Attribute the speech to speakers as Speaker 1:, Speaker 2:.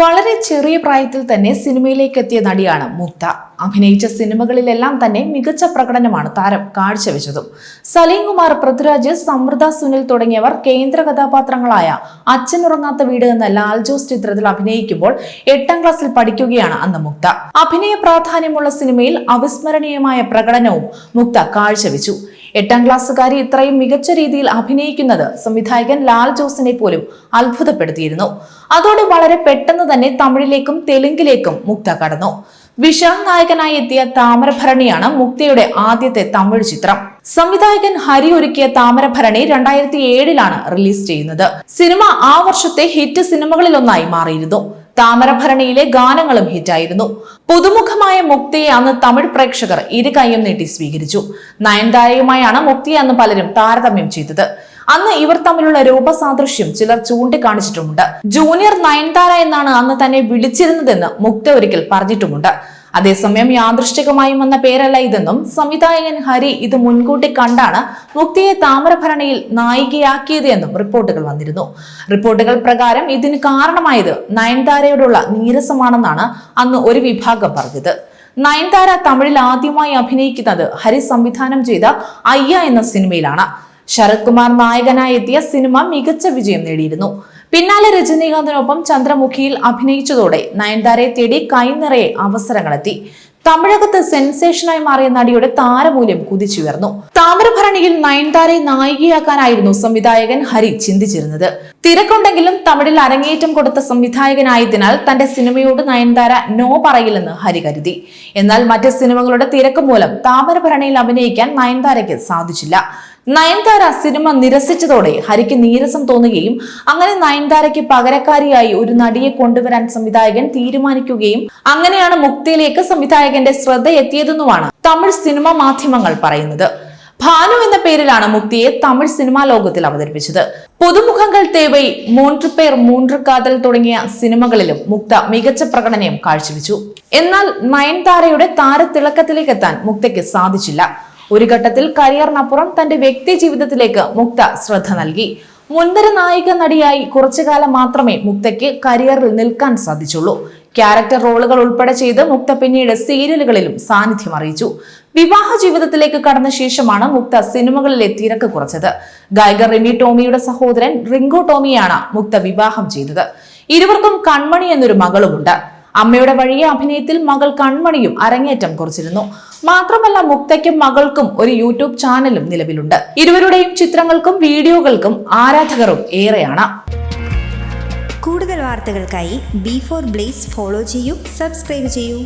Speaker 1: വളരെ ചെറിയ പ്രായത്തിൽ തന്നെ സിനിമയിലേക്ക് എത്തിയ നടിയാണ് മുക്ത അഭിനയിച്ച സിനിമകളിലെല്ലാം തന്നെ മികച്ച പ്രകടനമാണ് താരം കാഴ്ചവെച്ചതും. സലീം കുമാർ പൃഥ്വിരാജ് സമൃദ്ധ സുനിൽ തുടങ്ങിയവർ കേന്ദ്ര കഥാപാത്രങ്ങളായ അച്ഛനുറങ്ങാത്ത വീട് എന്ന ലാൽജോസ് ചിത്രത്തിൽ അഭിനയിക്കുമ്പോൾ എട്ടാം ക്ലാസ്സിൽ പഠിക്കുകയാണ് അന്ന് മുക്ത അഭിനയ പ്രാധാന്യമുള്ള സിനിമയിൽ അവിസ്മരണീയമായ പ്രകടനവും മുക്ത കാഴ്ചവെച്ചു. എട്ടാം ക്ലാസ്സുകാരി ഇത്രയും മികച്ച രീതിയിൽ അഭിനയിക്കുന്നത് സംവിധായകൻ ലാൽ ജോസിനെ പോലും അത്ഭുതപ്പെടുത്തിയിരുന്നു. അതോടെ വളരെ പെട്ടെന്ന് തന്നെ തമിഴിലേക്കും തെലുങ്കിലേക്കും മുക്ത കടന്നു. വിശാൽ നായകനായി എത്തിയ താമരഭരണിയാണ് മുക്തയുടെ ആദ്യത്തെ തമിഴ് ചിത്രം. സംവിധായകൻ ഹരി ഒരുക്കിയ താമരഭരണി രണ്ടായിരത്തി ഏഴിലാണ് റിലീസ് ചെയ്യുന്നത്. സിനിമ ആ വർഷത്തെ ഹിറ്റ് സിനിമകളിലൊന്നായി മാറിയിരുന്നു. താമരഭരണിയിലെ ഗാനങ്ങളും ഹിറ്റായിരുന്നു. പുതുമുഖമായ മുക്തിയെ അന്ന് തമിഴ് പ്രേക്ഷകർ ഇരുകൈയും നീട്ടി സ്വീകരിച്ചു. നയൻതാരയുമായാണ് മുക്തിയെ അന്ന് പലരും താരതമ്യം ചെയ്തത്. അന്ന് ഇവർ തമ്മിലുള്ള രൂപസാദൃശ്യം ചിലർ ചൂണ്ടിക്കാണിച്ചിട്ടുമുണ്ട്. ജൂനിയർ നയൻതാര എന്നാണ് അന്ന് തന്നെ വിളിച്ചിരുന്നതെന്ന് മുക്ത ഒരിക്കൽ പറഞ്ഞിട്ടുമുണ്ട്. അതേസമയം യാദൃശ്ചികമായി വന്ന പേരല്ല ഇതെന്നും സംവിധായകൻ ഹരി ഇത് മുൻകൂട്ടി കണ്ടാണ് മുക്തിയെ താമരഭരണിയിൽ നായികയാക്കിയത് എന്നും റിപ്പോർട്ടുകൾ വന്നിരുന്നു. റിപ്പോർട്ടുകൾ പ്രകാരം ഇതിന് കാരണമായത് നയൻതാരയോടുള്ള നീരസമാണെന്നാണ് അന്ന് ഒരു വിഭാഗം പറഞ്ഞത്. നയൻതാര തമിഴിൽ ആദ്യമായി അഭിനയിക്കുന്നത് ഹരി സംവിധാനം ചെയ്ത അയ്യ എന്ന സിനിമയിലാണ്. ശരത് കുമാർ നായകനായി എത്തിയ സിനിമ മികച്ച വിജയം നേടിയിരുന്നു. പിന്നാലെ രജനീകാന്തിനൊപ്പം ചന്ദ്രമുഖിയിൽ അഭിനയിച്ചതോടെ നയൻതാരയെ തേടി കൈനിറയെ അവസരങ്ങളെത്തി. തമിഴകത്ത് സെൻസേഷനായി മാറിയ നടിയുടെ താരമൂല്യം കുതിച്ചുയർന്നു. താമരഭരണിയിൽ നയൻതാരയെ നായികയാക്കാനായിരുന്നു സംവിധായകൻ ഹരി ചിന്തിച്ചിരുന്നത്. തിരക്കുണ്ടെങ്കിലും തമിഴിൽ അരങ്ങേറ്റം കൊടുത്ത സംവിധായകനായതിനാൽ തന്റെ സിനിമയോട് നയൻതാര നോ പറയില്ലെന്ന് ഹരി കരുതി. എന്നാൽ മറ്റ് സിനിമകളുടെ തിരക്ക് മൂലം താമരഭരണിയിൽ അഭിനയിക്കാൻ നയൻതാരയ്ക്ക് സാധിച്ചില്ല. നയൻതാര സിനിമ നിരസിച്ചതോടെ ഹരിക്ക് നീരസം തോന്നുകയും അങ്ങനെ നയൻതാരയ്ക്ക് പകരക്കാരിയായി ഒരു നടിയെ കൊണ്ടുവരാൻ സംവിധായകൻ തീരുമാനിക്കുകയും അങ്ങനെയാണ് മുക്തിയിലേക്ക് സംവിധായകന്റെ ശ്രദ്ധ എത്തിയതെന്നുമാണ് തമിഴ് സിനിമാ മാധ്യമങ്ങൾ പറയുന്നത്. ഭാനു എന്ന പേരിലാണ് മുക്തിയെ തമിഴ് സിനിമാ ലോകത്തിൽ അവതരിപ്പിച്ചത്. പുതുമുഖങ്ങൾ തേവൈ മൂன்று പേർ മൂன்று കാതൽ തുടങ്ങിയ സിനിമകളിലും മുക്ത മികച്ച പ്രകടനം കാഴ്ചവെച്ചു. എന്നാൽ നയൻതാരയുടെ താരത്തിളക്കത്തിലേക്ക് എത്താൻ മുക്തയ്ക്ക് സാധിച്ചില്ല. ഒരു ഘട്ടത്തിൽ കരിയറിനപ്പുറം തന്റെ വ്യക്തി ജീവിതത്തിലേക്ക് മുക്ത ശ്രദ്ധ നൽകി. മുൻനിര നായിക നടിയായി കുറച്ചു കാലം മാത്രമേ മുക്തയ്ക്ക് കരിയറിൽ നിൽക്കാൻ സാധിച്ചുള്ളൂ. ക്യാരക്ടർ റോളുകൾ ഉൾപ്പെടെ ചെയ്ത് മുക്ത പിന്നീട് സീരിയലുകളിലും സാന്നിധ്യം അറിയിച്ചു. വിവാഹ ജീവിതത്തിലേക്ക് കടന്ന ശേഷമാണ് മുക്ത സിനിമകളിലെ തിരക്ക് കുറച്ചത്. ഗായകർ റിമി ടോമിയുടെ സഹോദരൻ റിങ്കോ ടോമിയാണ് മുക്ത വിവാഹം ചെയ്തത്. ഇരുവർക്കും കൺമണി എന്നൊരു മകളുമുണ്ട്. അമ്മയുടെ വഴിയെ അഭിനയത്തിൽ മകൾ കൺമണിയും അരങ്ങേറ്റം കുറിച്ചിരുന്നു. മാത്രമല്ല മുക്തയ്ക്കും മകൾക്കും ഒരു യൂട്യൂബ് ചാനലും നിലവിലുണ്ട്. ഇരുവരുടെയും ചിത്രങ്ങൾക്കും വീഡിയോകൾക്കും ആരാധകരും ഏറെയാണ്.
Speaker 2: കൂടുതൽ വാർത്തകൾക്കായി ബി ഫോർ ബ്ലേസ് ഫോളോ ചെയ്യൂ സബ്സ്ക്രൈബ് ചെയ്യൂ.